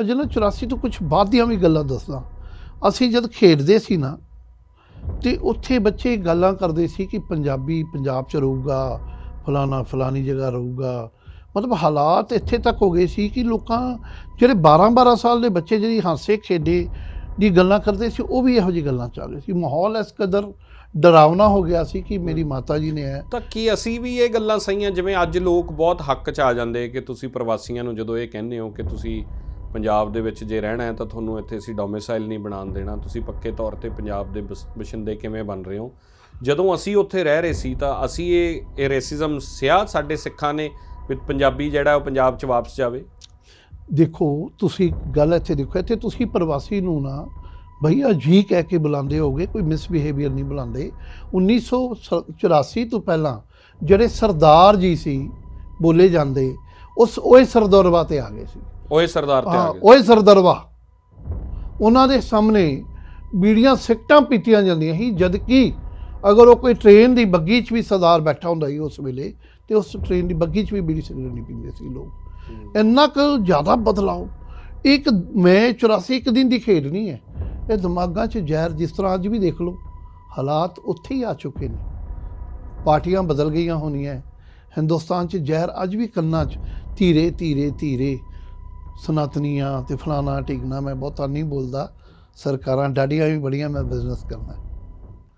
ਅੱਜ ਨਾ 84 ਤੋਂ ਕੁਝ ਬਾਅਦ ਦੀਆਂ ਵੀ ਗੱਲਾਂ ਦੱਸਦਾ। ਅਸੀਂ ਜਦ ਖੇਡਦੇ ਸੀ ਨਾ, ਤੇ ਉੱਥੇ ਬੱਚੇ ਗੱਲਾਂ ਕਰਦੇ ਸੀ ਕਿ ਪੰਜਾਬੀ ਪੰਜਾਬ 'ਚ ਰਹੂਗਾ, ਫਲਾਣਾ, ਫਲਾਣੀ ਜਗ੍ਹਾ ਰਹੂਗਾ। ਮਤਲਬ ਹਾਲਾਤ ਇੱਥੇ ਤੱਕ ਹੋ ਗਏ ਸੀ ਕਿ ਲੋਕਾਂ, ਜਿਹੜੇ 12 12 ਸਾਲ ਦੇ ਬੱਚੇ ਜਿਹੜੀ ਹਾਸੇ ਖੇਡੇ ਦੀ ਗੱਲਾਂ ਕਰਦੇ ਸੀ, ਉਹ ਵੀ ਇਹੋ ਜਿਹੀ ਗੱਲਾਂ ਚੱਲ ਰਹੀ ਸੀ। ਮਾਹੌਲ ਇਸ ਕਦਰ ਡਰਾਵਨਾ ਹੋ ਗਿਆ ਸੀ ਕਿ ਮੇਰੀ ਮਾਤਾ ਜੀ ਨੇ ਹੈ ਤਾਂ ਕੀ ਅਸੀਂ ਵੀ ਇਹ ਗੱਲਾਂ ਸਹੀਆਂ? ਜਿਵੇਂ ਅੱਜ ਲੋਕ ਬਹੁਤ ਹੱਕ 'ਚ ਆ ਜਾਂਦੇ ਕਿ ਤੁਸੀਂ ਪ੍ਰਵਾਸੀਆਂ ਨੂੰ ਜਦੋਂ ਇਹ ਕਹਿੰਦੇ ਹੋ ਕਿ ਤੁਸੀਂ ਪੰਜਾਬ ਦੇ ਵਿੱਚ ਜੇ ਰਹਿਣਾ ਹੈ ਤਾਂ ਤੁਹਾਨੂੰ ਇੱਥੇ ਅਸੀਂ ਡੋਮਿਸਾਈਲ ਨਹੀਂ ਬਣਾਉਣ ਦੇਣਾ। ਤੁਸੀਂ ਪੱਕੇ ਤੌਰ ਤੇ ਪੰਜਾਬ ਦੇ ਬਸ- ਵਸਿੰਦੇ ਕਿਵੇਂ ਬਣ ਰਹੇ ਹੋ? ਜਦੋਂ ਅਸੀਂ ਉੱਥੇ ਰਹਿ ਰਹੇ ਸੀ ਤਾਂ ਅਸੀਂ ਇਹ ਇਹ ਰੇਸਿਜ਼ਮ ਸਿਆ ਸਾਡੇ ਸਿੱਖਾਂ ਨੇ ਵੀ ਪੰਜਾਬੀ ਜਿਹੜਾ ਉਹ ਪੰਜਾਬ 'ਚ ਵਾਪਸ ਜਾਵੇ? ਦੇਖੋ, ਤੁਸੀਂ ਗੱਲ ਇੱਥੇ ਦੇਖੋ, ਇੱਥੇ ਤੁਸੀਂ ਪ੍ਰਵਾਸੀ ਨੂੰ ਨਾ ਭਈਆ ਜੀ ਕਹਿ ਕੇ ਬੁਲਾਉਂਦੇ ਹੋਗੇ ਕੋਈ ਮਿਸਬਿਹੇਵੀਅਰ ਨਹੀਂ ਬੁਲਾਉਂਦੇ। 1984 ਤੋਂ ਪਹਿਲਾਂ ਜਿਹੜੇ ਸਰਦਾਰ ਜੀ ਸੀ, ਬੋਲੇ ਜਾਂਦੇ, ਉਸ ਓਏ ਸਰਦਾਰਵਾ ਤੇ ਆ ਗਏ ਸੀ। ਓਏ ਸਰਦਾਰ ਤੇ ਆ ਹਾਂ ਗਏ ਓਏ ਸਰਦਾਰਵਾ ਉਹਨਾਂ ਦੇ ਸਾਹਮਣੇ ਬੀੜੀਆਂ ਸਿੱਟਾਂ ਪੀਤੀਆਂ ਜਾਂਦੀਆਂ ਸੀ ਜਦ ਕਿ ਅਗਰ ਉਹ ਕੋਈ ਟ੍ਰੇਨ ਦੀ ਬੱਗੀ 'ਚ ਵੀ ਸਰਦਾਰ ਬੈਠਾ ਹੁੰਦਾ ਸੀ ਉਸ ਵੇਲੇ ਤੇ ਉਸ ਟ੍ਰੇਨ ਦੀ ਬੱਗੀ 'ਚ ਵੀ ਬੀੜੀ ਸਿਗਰਟ ਨਹੀਂ ਪੀਂਦੇ ਸੀ ਲੋਕ। ਇੰਨਾ ਕੁ ਜ਼ਿਆਦਾ ਬਦਲਾਅ ਇੱਕ ਮੈਂ 84 ਇੱਕ ਦਿਨ ਦੀ ਖੇਡ ਨਹੀਂ ਹੈ। ਇਹ ਦਿਮਾਗਾਂ 'ਚ ਜ਼ਹਿਰ ਜਿਸ ਤਰ੍ਹਾਂ ਅੱਜ ਵੀ ਦੇਖ ਲਓ ਹਾਲਾਤ ਉੱਥੇ ਹੀ ਆ ਚੁੱਕੇ ਨੇ। ਪਾਰਟੀਆਂ ਬਦਲ ਗਈਆਂ ਹੋਣੀਆਂ। ਹਿੰਦੁਸਤਾਨ 'ਚ ਜ਼ਹਿਰ ਅੱਜ ਵੀ ਕੰਨਾਂ 'ਚ ਧੀਰੇ ਧੀਰੇ ਧੀਰੇ ਸਨਾਤਨੀਆਂ ਤੇ ਫਲਾਣਾ ਟਿਕਣਾ ਮੈਂ ਬਹੁਤਾ ਨਹੀਂ ਬੋਲਦਾ। ਸਰਕਾਰਾਂ ਡਾਡੀਆਂ ਵੀ ਬੜੀਆਂ ਮੈਂ ਬਿਜ਼ਨਸ ਕਰਨਾ।